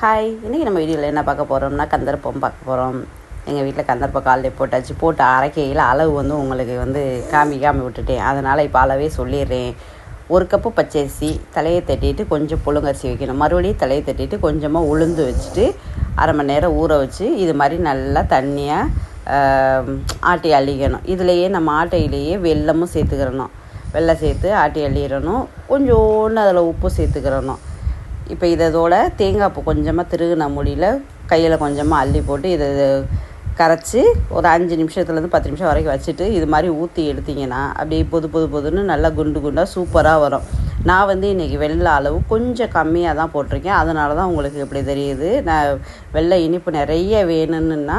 Hi இன்றைக்கி நம்ம வீடியோவில் என்ன பார்க்க போகிறோம்னா கந்தர்ப்பம் பார்க்க போகிறோம் எங்கள் வீட்டில் கந்தர்ப்பம் காலையில் போட்டாச்சு. போட்டு அரைக்கையில் அளவு வந்து உங்களுக்கு வந்து காமிக்காமல் விட்டுட்டேன். அதனால் இப்போ அளவே சொல்லிடுறேன். ஒரு கப்பு பச்சரிசி தலையை தட்டிட்டு கொஞ்சம் புழுங்கரிசி வைக்கணும். மறுபடியும் தலையை தட்டிட்டு கொஞ்சமாக உளுந்து வச்சுட்டு அரை மணி நேரம் ஊற வச்சு இது மாதிரி நல்லா தண்ணியாக ஆட்டி அள்ளிக்கணும். இதுலேயே நம்ம ஆட்டையிலேயே வெல்லமும் சேர்த்துக்கிறணும். வெல்லம் சேர்த்து ஆட்டி அள்ளிடணும். கொஞ்சோண்டு அதில் உப்பு சேர்த்துக்கிறணும். இப்போ இதோட தேங்காய் பூ கொஞ்சமாக திருகுன முடியில் கையில் கொஞ்சமாக அள்ளி போட்டு இதை கரைச்சி ஒரு அஞ்சு நிமிஷத்துலேருந்து பத்து நிமிஷம் வரைக்கும் வச்சுட்டு இது மாதிரி ஊற்றி எடுத்திங்கன்னா அப்படியே பொது பொது பொதுன்னு நல்லா குண்டு குண்டாக சூப்பராக வரும். நான் வந்து இன்றைக்கி வெள்ளை அளவு கொஞ்சம் கம்மியாக தான் போட்டிருக்கேன். அதனால தான் உங்களுக்கு இப்படி தெரியுது. நான் வெள்ளை இனிப்பு நிறைய வேணும்னா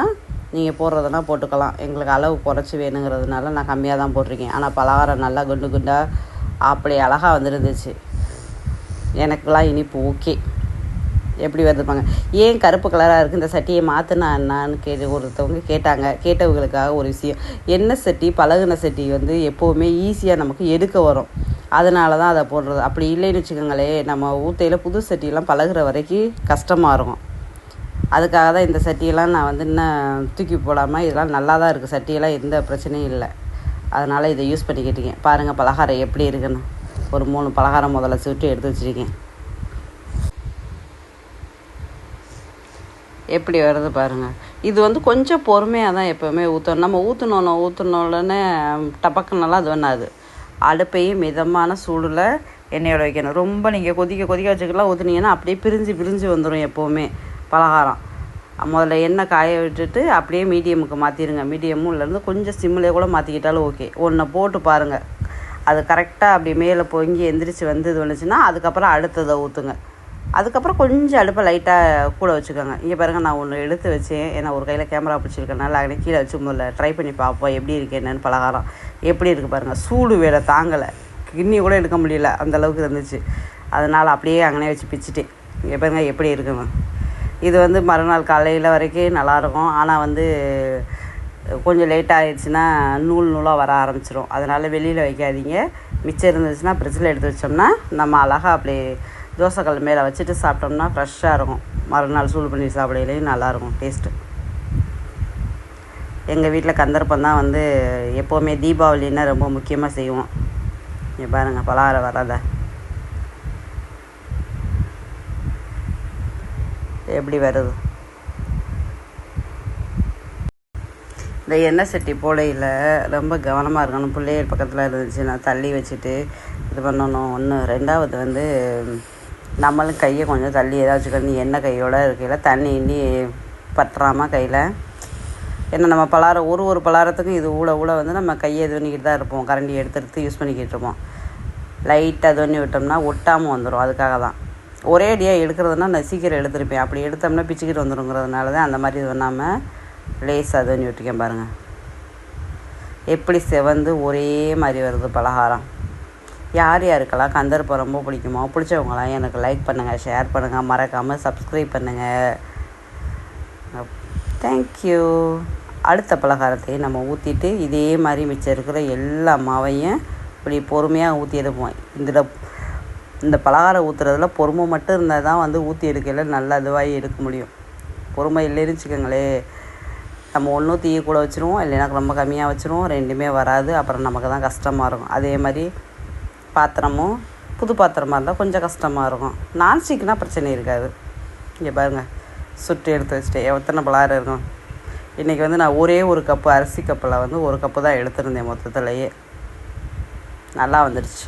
நீங்கள் போடுறதுனா போட்டுக்கலாம். எங்களுக்கு அளவு குறைச்சி வேணுங்கிறதுனால நான் கம்மியாக தான் போட்டிருக்கேன். ஆனால் பலகாரம் நல்லா குண்டு குண்டாக அப்படி அழகாக வந்துருந்துச்சு. எனக்கெலாம் இனிப்பு ஓகே. எப்படி வருதுப்பாங்க ஏன் கருப்பு கலராக இருக்குது இந்த சட்டியை மாற்றினா என்னான்னு கேட்டு ஒருத்தவங்க கேட்டாங்க. கேட்டவங்களுக்காக ஒரு விஷயம். என்ன சட்டி? பழகுன சட்டி வந்து எப்போவுமே ஈஸியாக நமக்கு எடுக்க வரும். அதனால தான் அதை போடுறது. அப்படி இல்லைன்னு வச்சுக்கோங்களேன் நம்ம ஊத்தையில் புது சட்டியெல்லாம் பழகுற வரைக்கும் கஷ்டமாக இருக்கும். அதுக்காக தான் இந்த சட்டியெல்லாம் நான் வந்து இன்னும் தூக்கி போடாமல் இதெல்லாம் நல்லா தான் இருக்குது சட்டியெல்லாம் எந்த பிரச்சனையும் இல்லை. அதனால் இதை யூஸ் பண்ணிக்கிட்டீங்க. பாருங்கள் பலகாரம் எப்படி இருக்குன்னு. ஒரு மூணு பலகாரம் முதல்ல சுட்டு எடுத்து வச்சுருக்கேன். எப்படி வருது பாருங்கள் இது வந்து கொஞ்சம் பொறுமையாக தான் எப்போவுமே ஊற்றணும் நம்ம ஊற்றணும் ஊற்றினோடனே டபக்குனெல்லாம் அது பண்ணாது. அடுப்பையும் மிதமான சூடில் எண்ணெயோட வைக்கணும். ரொம்ப நீங்கள் கொதிக்க கொதிக்க வச்சுக்கலாம். ஊற்றுனீங்கன்னா அப்படியே பிரிஞ்சு பிரிஞ்சு வந்துடும் எப்போவுமே பலகாரம். முதல்ல எண்ணெய் காய விட்டுட்டு அப்படியே மீடியமுக்கு மாற்றிடுங்க மீடியமும் இல்லைருந்து கொஞ்சம் சிம்மிலே கூட மாற்றிக்கிட்டாலும் ஓகே. ஒன்றை போட்டு பாருங்கள் அது கரெக்டாக அப்படி மேலே பொங்கி எந்திரிச்சு வந்து இது வந்துச்சுன்னா அதுக்கப்புறம் அடுத்ததை ஊற்றுங்க அதுக்கப்புறம் கொஞ்சம் அடுப்பை லைட்டாக கூட வச்சுக்கோங்க. இங்கே பாருங்கள் நான் ஒன்று எடுத்து வச்சேன். ஏன்னா ஒரு கையில் கேமரா பிடிச்சிருக்கனால அங்கே கீழே வச்சு முதல்ல ட்ரை பண்ணி பார்ப்போம் எப்படி இருக்கு என்னென்னு பலகாரம். எப்படி இருக்குது பாருங்கள் சூடு வேலை தாங்கலை. கிண்ணி கூட எடுக்க முடியல அந்தளவுக்கு இருந்துச்சு. அதனால் அப்படியே அங்கனே வச்சு பிச்சுட்டேன். இங்கே பாருங்க எப்படி இருக்குங்க இது வந்து மறுநாள் காலையில் வரைக்கும் நல்லாயிருக்கும் ஆனால் வந்து கொஞ்சம் லேட் ஆகிடுச்சுன்னா நூல் நூலாக வர ஆரம்பிச்சிடும் அதனால் வெளியில் வைக்காதீங்க. மிச்சம் இருந்துச்சுன்னா ஃப்ரிட்ஜில் எடுத்து வச்சோம்னா நம்ம அழகாக அப்படி தோசைக்கல் மேலே வச்சுட்டு சாப்பிட்டோம்னா ஃப்ரெஷ்ஷாக இருக்கும். மறுநாள் சூடு பண்ணி சாப்பிடையிலையும் நல்லாயிருக்கும் டேஸ்ட்டு எங்கள் வீட்டில் கந்தர்ப்பம் தான் வந்து எப்போவுமே தீபாவளின்னா ரொம்ப முக்கியமாக செய்வோம். இங்கே பாருங்கள் பலகாரம் வராத. எப்படி வருது? இந்த எண்ணெய் சட்டி போலையில் ரொம்ப கவனமாக இருக்கணும். பிள்ளைகள் பக்கத்தில் இருந்துச்சுன்னா தள்ளி வச்சுட்டு இது பண்ணணும். ஒன்று ரெண்டாவது வந்து நம்மளும் கையை கொஞ்சம் தள்ளி ஏதாச்சும் கண்ணி எண்ணெய் கையோடு இருக்கையில் தண்ணி இண்டி பற்றாமல் கையில் ஏன்னா நம்ம பலாரம் ஒரு ஒரு பலாரத்துக்கும் இது ஊழ ஊழ வந்து நம்ம கையை இது பண்ணிக்கிட்டு தான் இருப்போம். கரண்டி எடுத்து எடுத்து யூஸ் பண்ணிக்கிட்டு இருப்போம். லைட்டாக இது பண்ணி விட்டோம்னா ஒட்டாமல் வந்துடும் அதுக்காக தான். ஒரே அடியாக எடுக்கிறதுனா நான் சீக்கிரம் எடுத்துருப்பேன். அப்படி எடுத்தோம்னா பிச்சுக்கிட்டு வந்துடுங்கிறதுனால தான் அந்த மாதிரி இது பண்ணாமல் லேசாக இது விட்டுருக்கேன் பாருங்கள் எப்படி செவந்து ஒரே மாதிரி வருது பலகாரம். யார் யாருக்கெல்லாம் கந்தர்ப்பம் ரொம்ப பிடிக்குமோ பிடிச்சவங்களாம் எனக்கு லைக் பண்ணுங்கள் ஷேர் பண்ணுங்கள் மறக்காமல் சப்ஸ்கிரைப் பண்ணுங்கள் தேங்க்யூ அடுத்த பலகாரத்தையும் நம்ம ஊற்றிட்டு இதே மாதிரி மிச்சம் இருக்கிற எல்லா மாவையும் இப்படி பொறுமையாக ஊற்றி எடுப்போம். இந்த இந்த பலகாரம் ஊற்றுறதுல பொறுமை மட்டும் இருந்தால் தான் வந்து ஊற்றி எடுக்கல நல்லா இதுவாகி எடுக்க முடியும். பொறுமை இல்லைன்னு வச்சுக்கோங்களேன். நம்ம ஒன்றும் தீய கூட வச்சுருவோம் இல்லைன்னா ரொம்ப கம்மியாக வச்சுருவோம் ரெண்டுமே வராது அப்புறம் நமக்கு தான் கஷ்டமாக இருக்கும். அதே மாதிரி பாத்திரமும் புது பாத்திரமாக இருந்தால் கொஞ்சம் கஷ்டமாக இருக்கும். நான்ஸ்டிக்னால் பிரச்சனை இருக்காது. இங்கே பாருங்கள் சுட்டு எடுத்து வச்சுட்டு எத்தனை பலாரம் இருக்கும். இன்றைக்கி வந்து நான் ஒரே ஒரு கப்பு அரிசி கப்பில் வந்து ஒரு கப்பு தான் எடுத்திருந்தேன் மொத்தத்துலேயே. நல்லா வந்துடுச்சு